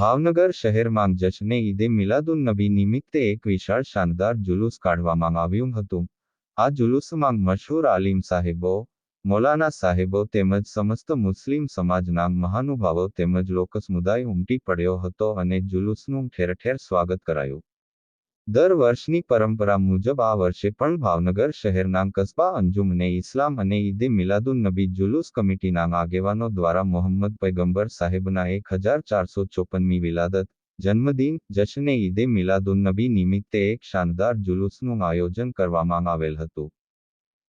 ભાવનગર શહેરમાં જશ્ને ઈદે મિલાદુન નબી નિમિત્તે એક વિશાળ શાનદાર જુલુસ કાઢવામાં આવ્યું હતું. આ જુલુસમાં મશહૂર આલિમ સાહેબો, મૌલાના સાહેબો તેમજ સમસ્ત મુસ્લિમ સમાજના મહાનુભાવો તેમજ લોક સમુદાય ઉમટી પડ્યો હતો અને જુલુસનું ઠેર ઠેર સ્વાગત કરાયું. દર વર્ષની પરંપરા મુજબ આ વર્ષે પણ ભાવનગર શહેરના કસ્બા અંજુમને ઇસ્લામ અને ઈદે મિલાદુન નબી જુલુસ કમિટીના આગેવાનો દ્વારા મોહમ્મદ પૈગંબર સાહેબના એક હજાર ચારસો ચોપનમી વિલાદત જન્મદિન, જશ્ને ઈદે મિલાદુન નબી નિમિત્તે એક શાનદાર જુલુસનું આયોજન કરવામાં આવેલ હતું.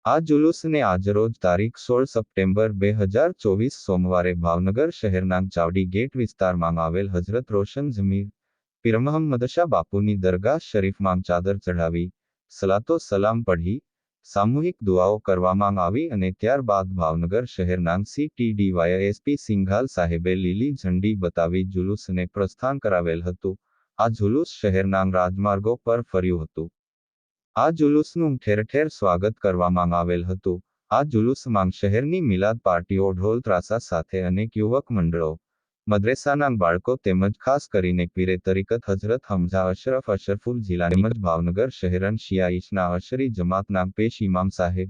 આ જુલુસને આજરોજ તારીખ સોળ સપ્ટેમ્બર બે હજાર ચોવીસ સોમવારે ભાવનગર શહેરના ચાવડી ગેટ વિસ્તારમાં આવેલ હઝરત રોશન જમીર પીર મોહમ્મદ શાહ બાપુની દરગાહ શરીફમાં ચાદર ચઢાવી, સલાતો સલામ પઢી, સામૂહિક દુઆઓ કરવામાં આવી અને ત્યારબાદ ભાવનગર શહેરના સીટીડીવાય એસપી સિંઘાલ સાહેબે લીલી ઝંડી બતાવી જુલુસને પ્રસ્થાન કરાવેલ હતું. આ જુલુસ શહેરના રાજમાર્ગો પર ફર્યું હતું. આ જુલુસનું ઠેર ઠેર સ્વાગત કરવામાં આવેલ હતું. આ જુલુસમાં શહેરની મિલાદ પાર્ટીઓ ઢોલ ત્રાસા સાથે અનેક યુવક મંડળો મદ્રેસાના બાળકો તેમજ ખાસ કરીને પીરે તરીકત હઝરત હમઝા અશરફ અશરફુલ જિલ્લા તેમજ ભાવનગર શહેરન શિયાઈશના અશરી જમાતના પેશ ઇમામ સાહેબ,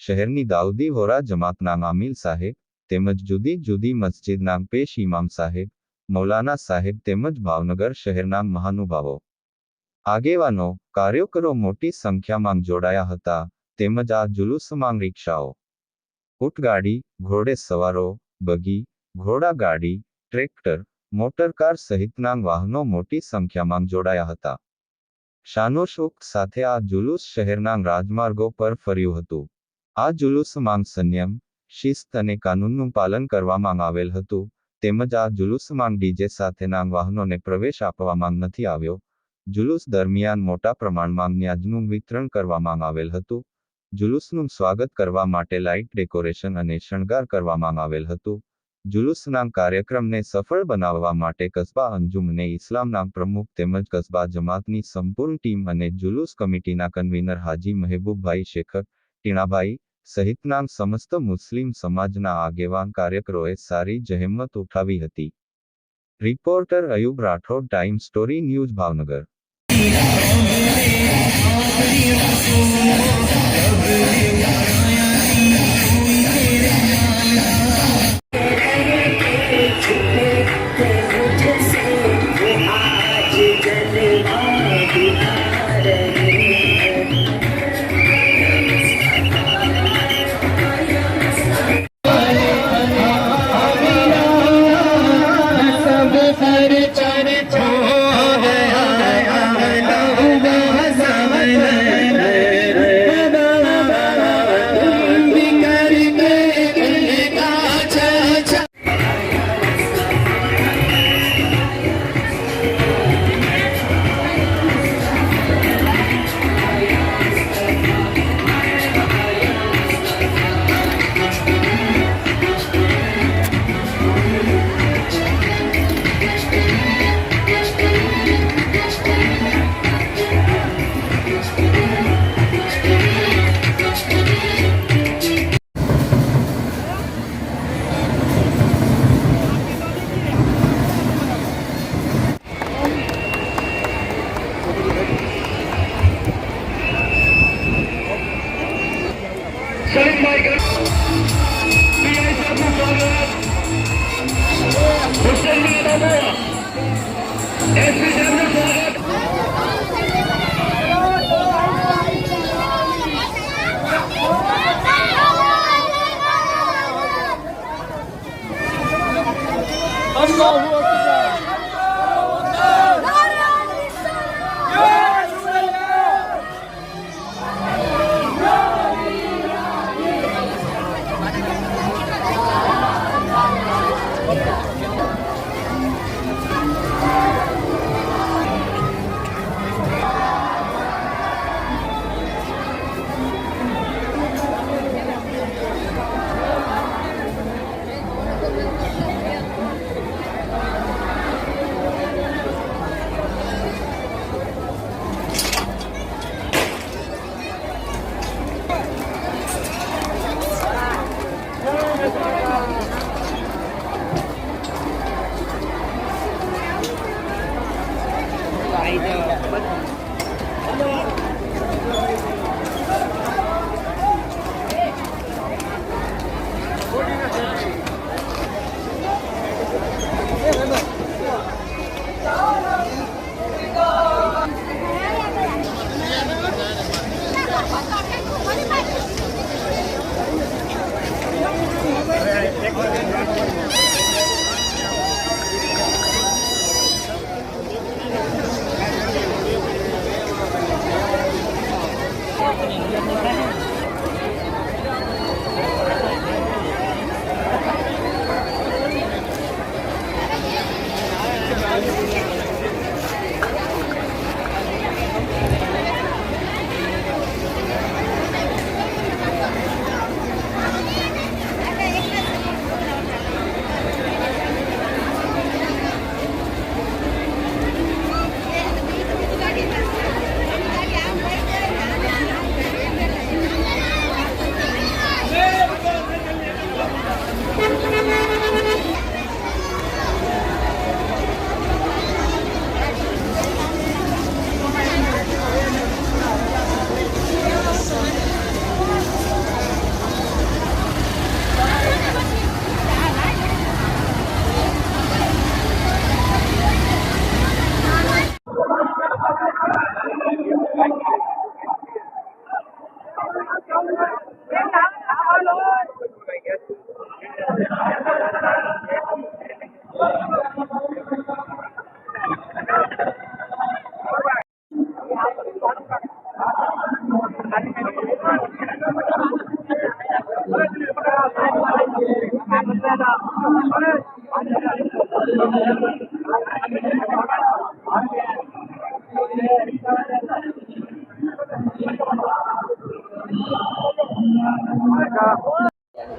શહેરની દાઉદી હોરા જમાતના આમિલ સાહેબ, તેમજ જુદી જુદી મસ્જિદના પેશ ઇમામ સાહેબ, મૌલાના સાહેબ તેમજ ભાવનગર શહેરના મહાનુભાવો. આગેવાનો કાર્યકરો મોટી સંખ્યામાં જોડાયા હતા, તેમજ આ જુલુસમાં રિક્ષાઓ. ઊંટગાડી ઘોડે સવારો, બગી ઘોડાગાડી ટ્રેક્ટર મોટરકાર સહિતના વાહનો મોટી સંખ્યામાં જોડાયા હતા. શાનોશોક સાથે આ જુલુસ શહેરના રાજમાર્ગો પર ફર્યું હતું. આ જુલુસમાં સંયમ શિસ્ત અને કાનૂનનું પાલન કરવામાં આવેલ હતું, તેમજ આ જુલુસમાં ડીજે સાથેના વાહનોને પ્રવેશ આપવામાં નથી આવ્યો. જુલુસ દરમિયાન મોટા પ્રમાણમાં ન્યાજનું વિતરણ કરવામાં આવેલ હતું. જુલુસનું સ્વાગત કરવા માટે લાઇટ ડેકોરેશન અને શણગાર કરવામાં આવેલ હતું. જુલુસના કાર્યક્રમને સફળ બનાવવા માટે કસ્બા અંજુમને ઇસ્લામના પ્રમુખ તેમજ કસ્બા જમાતની સંપૂર્ણ ટીમ અને જુલુસ કમિટીના કન્વીનર હાજી મહેબૂબભાઈ શેખર, ટીણાભાઈ સહિતના સમસ્ત મુસ્લિમ સમાજના આગેવાન કાર્યકરોએ સારી જહેમત ઉઠાવી હતી. Reporter Ayub Rathod time story news Bhavnagar. 감사합니다. Bây.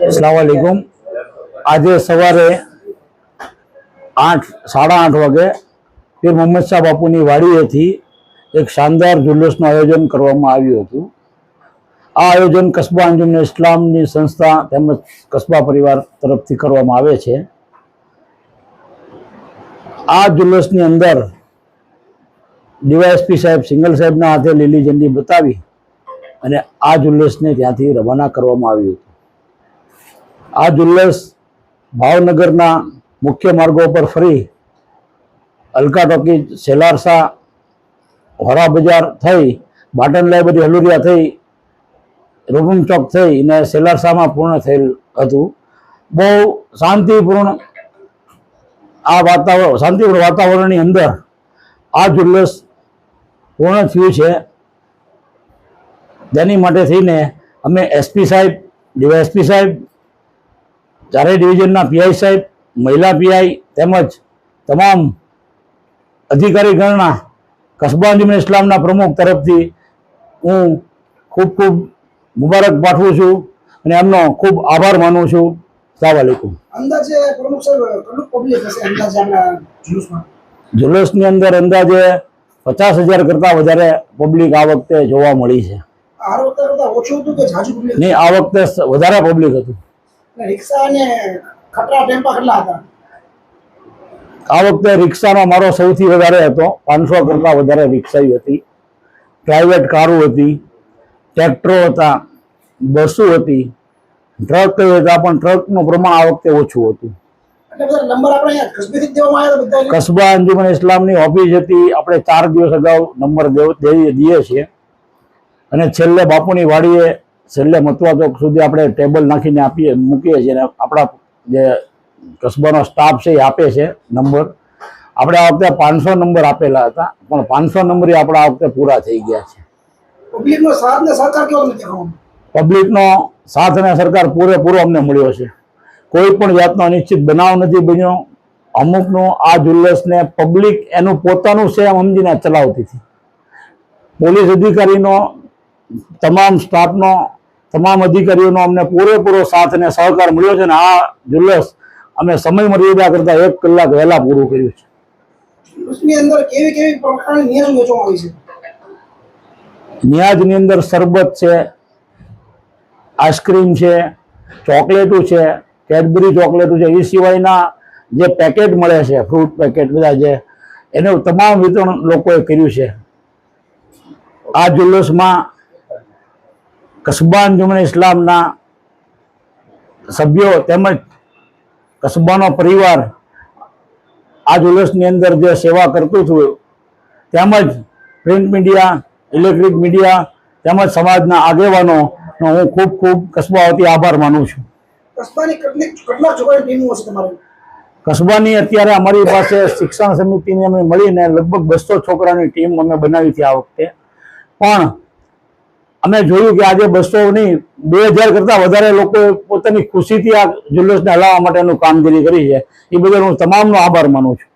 અસલામ આજે સવારે આઠ, સાડા આઠ વાગે પીર મોહમ્મદ શાહ બાપુની વાડીએથી એક શાનદાર જુલુસનું આયોજન કરવામાં આવ્યું હતું. આ આયોજન કસ્બા અંજુમ ઇસ્લામની સંસ્થા તેમજ કસ્બા પરિવાર તરફથી કરવામાં આવે છે. આ જુલુસની અંદર ડીવાયએસપી સાહેબ સિંગલ સાહેબના હાથે લીલી ઝંડી બતાવી અને આ જુલ્લસને ત્યાંથી રવાના કરવામાં આવ્યું હતું. આ જુલ્લસ ભાવનગરના મુખ્ય માર્ગો પર ફરી અલકા ટોકી, સેલારસા, હોરા બજાર થઈ, બાટન લાઇબ્રેરી હલુરિયા થઈ રૂબમ ચોક થઈ અને સેલારસામાં પૂર્ણ થયેલ હતું. બહુ શાંતિપૂર્ણ આ વાતાવરણ, શાંતિપૂર્ણ વાતાવરણની અંદર આ જુલ્લસ પૂર્ણ થયું છે. તેની માટે થઈને અમે એસપી સાહેબ ડીવાયએસપી સાહેબ ચારેય ડિવિઝનના પીઆઈ સાહેબ મહિલા પીઆઈ તેમજ તમામ અધિકારીગણના કસબા અંજુમન ઇસ્લામના પ્રમુખ તરફથી હું ખૂબ ખૂબ મુબારક પાઠવું છું અને એમનો ખૂબ આભાર માનું છું. સલામ વાલેકુમ અંદાજે પ્રમુખ સાહેબ કેટલું પબ્લિક હશે અંદાજે જુલુસમાં? જુલુસની અંદર અંદાજે પચાસ હજાર કરતાં વધારે પબ્લિક આ વખતે જોવા મળી છે. નહીં આ વખતે વધારે પબ્લિક હતું. આ વખતે રિક્ષાનો મારો સૌથી વધારે હતો પાંચસો કરતાં વધારે રિક્ષા હતી. પ્રાઇવેટ કારો હતી ટ્રેક્ટરો હતા બસો હતી ટ્રક હતા પણ ટ્રકનું પ્રમાણ આ વખતે ઓછું હતું. કસ્બા અંજુમન ઇસ્લામની ઓફિસ હતી. આપણે ચાર દિવસ અગાઉ નંબર દેવી દઈએ છીએ. અને છેલ્લે બાપુની વાડીએ છેલ્લે મતવા ચોક સુધી આપણે ટેબલ નાખીને આપીએ મૂકીએ છીએ અને આપણા જે કસ્બાનો સ્ટાફ છે એ આપે છે નંબર. આપણે આ વખતે પાંચસો નંબર આપેલા હતા પણ પાંચસો નંબર આપણા આ વખતે પૂરા થઈ ગયા છે. પબ્લિકનો સાથ ને સહકાર કેવો પબ્લિકનો સાથ અને સરકાર પૂરેપૂરો અમને મળ્યો છે. કોઈ પણ જાતનો અનિશ્ચિત બનાવ નથી બન્યો. અમુકનું આ જુલ્લસને પબ્લિક એનું પોતાનું છે એમ સમજીને ચલાવતી હતી. પોલીસ અધિકારીનો તમામ સ્ટાફનો તમામ અધિકારીઓનો અમને પૂરેપૂરો સાથ અને સહકાર મળ્યો છે અને આ જુલ્લસ અમે સમય મર્યાદા કરતાં એક કલાક વહેલા પૂરું કર્યું છે? ન્યાજની અંદર શરબત છે આઈસ્ક્રીમ છે ચોકલેટો છે કેડબરી ચોકલેટો છે, એ સિવાયના જે પેકેટ મળે છે ફ્રૂટ પેકેટ બધા જે, એનું તમામ વિતરણ લોકોએ કર્યું છે. આ જુલુસમાં કસ્બા જુમન ઇસ્લામના સભ્યો તેમજ કસ્બાનો પરિવાર આ જુલુસની અંદર જે સેવા કરતું હતું, તેમજ પ્રિન્ટ મીડિયા ઇલેક્ટ્રિક મીડિયા તેમજ સમાજના આગેવાનો હું ખૂબ ખૂબ કસબાઓથી આભાર માનું છું. કસ્બાની અત્યારે અમારી પાસે શિક્ષણ સમિતિની અમે મળીને લગભગ બસો છોકરાની ટીમ અમે બનાવી હતી આ વખતે. પણ અમે જોયું કે આજે બસો નહીં, બે હજાર કરતાં વધારે લોકોએ પોતાની ખુશીથી આ જુલુસને હલાવવા માટેનું કામગીરી કરી છે. એ બદલ હું તમામનો આભાર માનું છું.